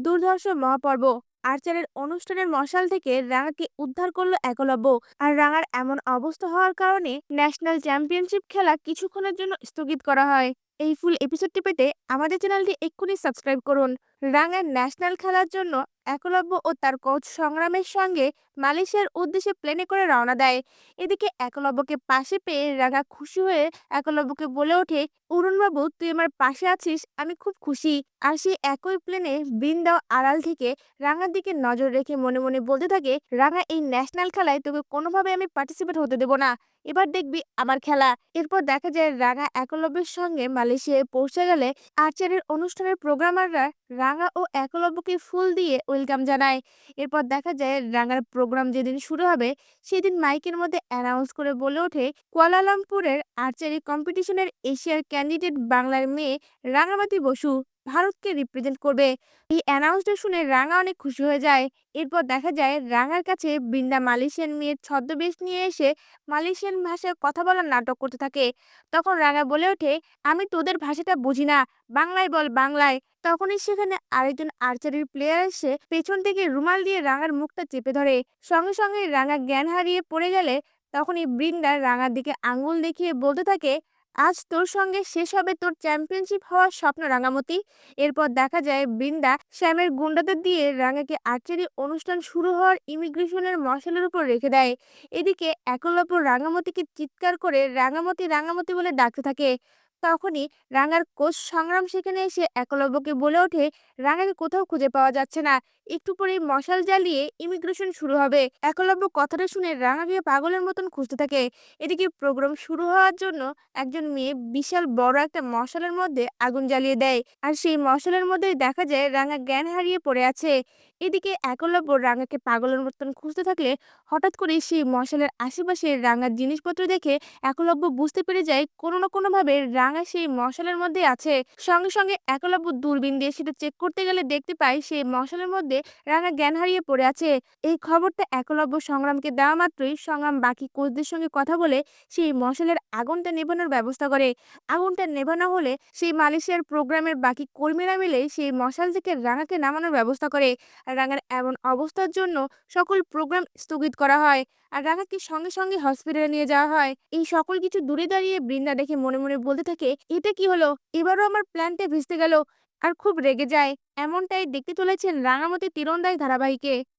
দুর্ধর্ষ মহাপর্ব। আর্চারের অনুষ্ঠানের মশাল থেকে রাঙাকে উদ্ধার করল একলব্য। আর রাঙার এমন অবস্থা হওয়ার কারণে ন্যাশনাল চ্যাম্পিয়নশিপ খেলা কিছুক্ষণের জন্য স্থগিত করা হয়। এই ফুল এপিসোডটি পেতে আমাদের চ্যানেলটি এক্ষুনি সাবস্ক্রাইব করুন। রাঙার ন্যাশনাল খেলার জন্য একলব্য ও তার কোচ সংগ্রামের সঙ্গে মালয়েশিয়ার উদ্দেশ্যে প্লেনে করে রওনা দেয়। এদিকে একলব্যকে পাশে পেয়ে রাঙা খুশি হয়ে একলব্যকে বলে ওঠে, অরুণবাবু, তুই আমার পাশে আছিস, আমি খুব খুশি। আর সেই একই প্লেনে বৃন্দাও আড়াল থেকে রাঙার দিকে নজর রেখে মনে মনে বলতে থাকে, রাঙা, এই ন্যাশনাল খেলায় তোকে কোনোভাবে আমি পার্টিসিপেট হতে দেবো না। এবার দেখবি আমার খেলা। এরপর দেখা যায় রাঙা একলব্যের সঙ্গে মালয়েশিয়ায় পৌঁছে গেলে আর্চারির অনুষ্ঠানের প্রোগ্রামাররা রাঙা ও একলব্যকে ফুল দিয়ে ওয়েলকাম জানায়। এরপর দেখা যায় রাঙার প্রোগ্রাম যেদিন শুরু হবে, সেদিন মাইকের মধ্যে অ্যানাউন্স করে বলে ওঠে কুয়ালালামপুরের আর্চারি কম্পিটিশনের এশিয়ার ক্যান্ডিডেট বাংলার মেয়ে রাঙামাতি বসু। ভারতকে রিপ্রেজেন্ট করবে। এই অ্যানাউন্সটা শুনে রাঙা অনেক খুশি হয়ে যায়। এরপর দেখা যায় রাঙার কাছে বৃন্দা মালয়েশিয়ান মেয়ের ছদ্মবেশ নিয়ে এসে মালয়েশিয়ান ভাষায় কথা বলার নাটক করতে থাকে। তখন রাঙা বলে ওঠে, আমি তোদের ভাষাটা বুঝি না। বাংলায় বল বাংলায়। তখনই সেখানে আরেকজন আর্চারির প্লেয়ার এসে পেছন থেকে রুমাল দিয়ে রাঙার মুখটা চেপে ধরে। সঙ্গে সঙ্গে রাঙা জ্ঞান হারিয়ে পড়ে গেলে তখনই বৃন্দা রাঙার দিকে আঙ্গুল দেখিয়ে বলতে থাকে আজ তোর সঙ্গে শেষ হবে তোর চ্যাম্পিয়নশিপ হওয়ার স্বপ্ন রাঙামতি। এরপর দেখা যায় বৃন্দা শ্যামের গুন্ডাদের দিয়ে রাঙাকে আর্চারি অনুষ্ঠান শুরু হওয়ার ইমিগ্রেশনের মশালের উপর রেখে দেয়। এদিকে একলব্য রাঙামতিকে চিৎকার করে, রাঙামতি রাঙামতি বলে ডাকতে থাকে। তখনই রাঙার কোচ সংগ্রাম সেখানে এসে একলব্যকে বলে ওঠে, রাঙাকে কোথাও খুঁজে পাওয়া যাচ্ছে না। একটু পরেই মশাল জ্বালিয়ে ইমিগ্রেশন শুরু হবে। একলব্য কথাটা শুনে রাঙাকে পাগলের মতন খুঁজতে থাকে। এদিকে প্রোগ্রাম শুরু হওয়ার জন্য একজন মেয়ে বিশাল বড় একটা মশালের মধ্যে আগুন জ্বালিয়ে দেয়। আর সেই মশালের মধ্যেই দেখা যায় রাঙা জ্ঞান হারিয়ে পড়ে আছে। এদিকে একলব্য রাঙাকে পাগলের মতন খুঁজতে থাকলে হঠাৎ করে সেই মশালের আশেপাশে রাঙার জিনিসপত্র দেখে একলব্য বুঝতে পেরে যায়, কোনো না কোনোভাবে রাঙা সেই মশালের মধ্যে আছে। সঙ্গে সঙ্গে একলব্য দূরবীন দিয়ে সেটা চেক করতে গেলে দেখতে পাই সেই মশালের মধ্যে রাঙা জ্ঞান হারিয়ে পড়ে আছে। এই খবরটা একলব্য সংগ্রামকে দেওয়া মাত্রই সংগ্রাম বাকি কোচদের সঙ্গে কথা বলে সেই মশালের আগুনটা নেভানোর ব্যবস্থা করে। আগুনটা নেভানো হলে সেই মালয়েশিয়ার প্রোগ্রামের বাকি কর্মীরা মিলে সেই মশাল থেকে রাঙাকে নামানোর ব্যবস্থা করে। রাঙার এমন অবস্থার জন্য সকল প্রোগ্রাম স্থগিত করা হয়। আর রাঙাকে সঙ্গে সঙ্গে হসপিটালে নিয়ে যাওয়া হয়। এই সকল কিছু দূরে দাঁড়িয়ে বৃন্দা দেখে মনে মনে বলতে থাকে এটা কি হলো? এবারও আমার প্ল্যানটা ভেস্তে গেল। আর খুব রেগে যায়। এমনটাই দেখতে চলেছেন রাঙামতি তীরন্দাজ ধারাবাহিকে।